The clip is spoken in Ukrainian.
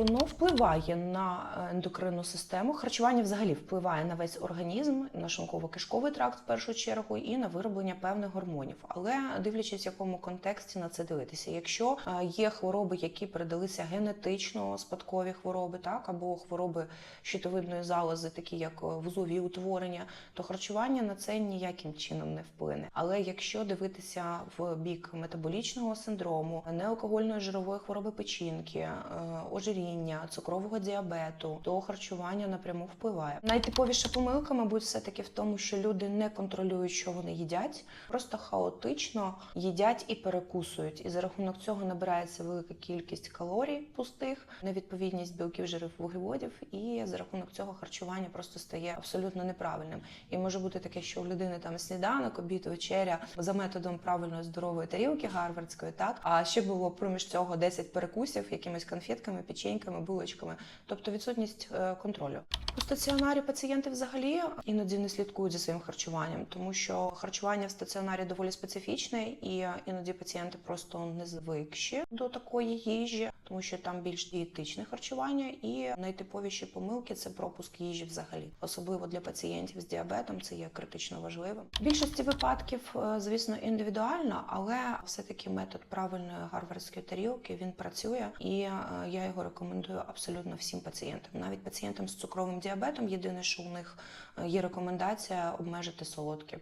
Воно впливає на е, ендокринну систему. Харчування взагалі впливає на весь організм, на шлунково-кишковий тракт в першу чергу і на вироблення певних гормонів. Але дивлячись, в якому контексті на це дивитися. Якщо е, є хвороби, які передалися генетично, спадкові хвороби, так або хвороби щитовидної залози, такі як е, вузлові утворення, то харчування на це ніяким чином не вплине. Але якщо дивитися в бік метаболічного синдрому, неалкогольної жирової хвороби печінки, е, ожиріння, цукрового діабету, то харчування напряму впливає. Найтиповіша помилка, мабуть, все таки в тому, що люди не контролюють, що вони їдять, просто хаотично їдять і перекусують. І за рахунок цього набирається велика кількість калорій пустих, невідповідність білків, жирів, вуглеводів, і за рахунок цього харчування просто стає абсолютно неправильним. І може бути таке, що у людини там сніданок, обід, вечеря за методом правильної здорової тарілки гарвардської, так а ще було проміж цього 10 перекусів якимись конфетками, печеньками, булочками, тобто відсутність е, контролю. У стаціонарі пацієнти взагалі іноді не слідкують за своїм харчуванням, тому що харчування в стаціонарі доволі специфічне, і іноді пацієнти просто не звикші до такої їжі, тому що там більш дієтичне харчування, і найтиповіші помилки це пропуск їжі взагалі, особливо для пацієнтів з діабетом. Це є критично важливим. В більшості випадків, е, звісно, індивідуально, але все-таки метод правильної гарвардської тарілки він працює, і е, я його рекомендую абсолютно всім пацієнтам, навіть пацієнтам з цукровим діабетом. Єдине, що у них е, є рекомендація обмежити солодке.